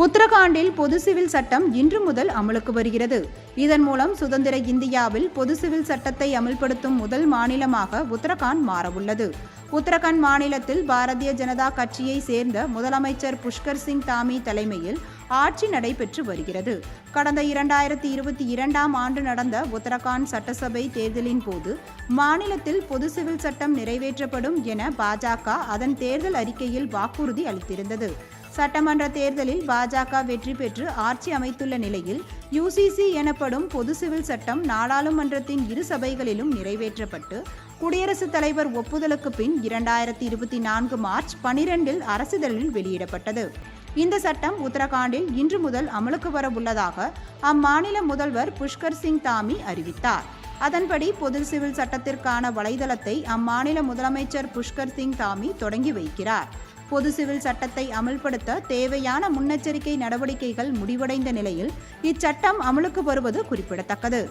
உத்தரகாண்டில் பொது சிவில் சட்டம் இன்று முதல் அமலுக்கு வருகிறது. இதன் மூலம் சுதந்திர இந்தியாவில் பொது சிவில் சட்டத்தை அமல்படுத்தும் முதல் மாநிலமாக உத்தரகாண்ட் மாறவுள்ளது. உத்தரகாண்ட் மாநிலத்தில் பாரதிய ஜனதா கட்சியை சேர்ந்த முதலமைச்சர் புஷ்கர் சிங் தாமி தலைமையில் ஆட்சி நடைபெற்று வருகிறது. கடந்த இரண்டாயிரத்தி இருபத்தி இரண்டாம் ஆண்டு நடந்த உத்தரகாண்ட் சட்டசபை தேர்தலின் போது மாநிலத்தில் பொது சிவில் சட்டம் நிறைவேற்றப்படும் என பாஜக அதன் தேர்தல் அறிக்கையில் வாக்குறுதி அளித்திருந்தது. சட்டமன்ற தேர்தலில் பாஜக வெற்றி பெற்று ஆட்சி அமைத்துள்ள நிலையில் யுசிசி எனப்படும் பொது சிவில் சட்டம் நாடாளுமன்றத்தின் இரு சபைகளிலும் நிறைவேற்றப்பட்டு குடியரசுத் தலைவர் ஒப்புதலுக்கு பின் இரண்டாயிரத்தி இருபத்தி நான்கு மார்ச் பனிரெண்டில் அரசிதழில் வெளியிடப்பட்டது. இந்த சட்டம் உத்தரகாண்டில் இன்று முதல் அமலுக்கு வர உள்ளதாக அம்மாநில முதல்வர் புஷ்கர் சிங் தாமி அறிவித்தார். அதன்படி பொது சிவில் சட்டத்திற்கான வலைதளத்தை அம்மாநில முதலமைச்சர் புஷ்கர் சிங் தாமி தொடங்கி வைக்கிறார். பொது சிவில் சட்டத்தை அமல்படுத்த தேவையான முன்னெச்சரிக்கை நடவடிக்கைகள் முடிவடைந்த நிலையில் இச்சட்டம் அமலுக்கு வருவது குறிப்பிடத்தக்கது.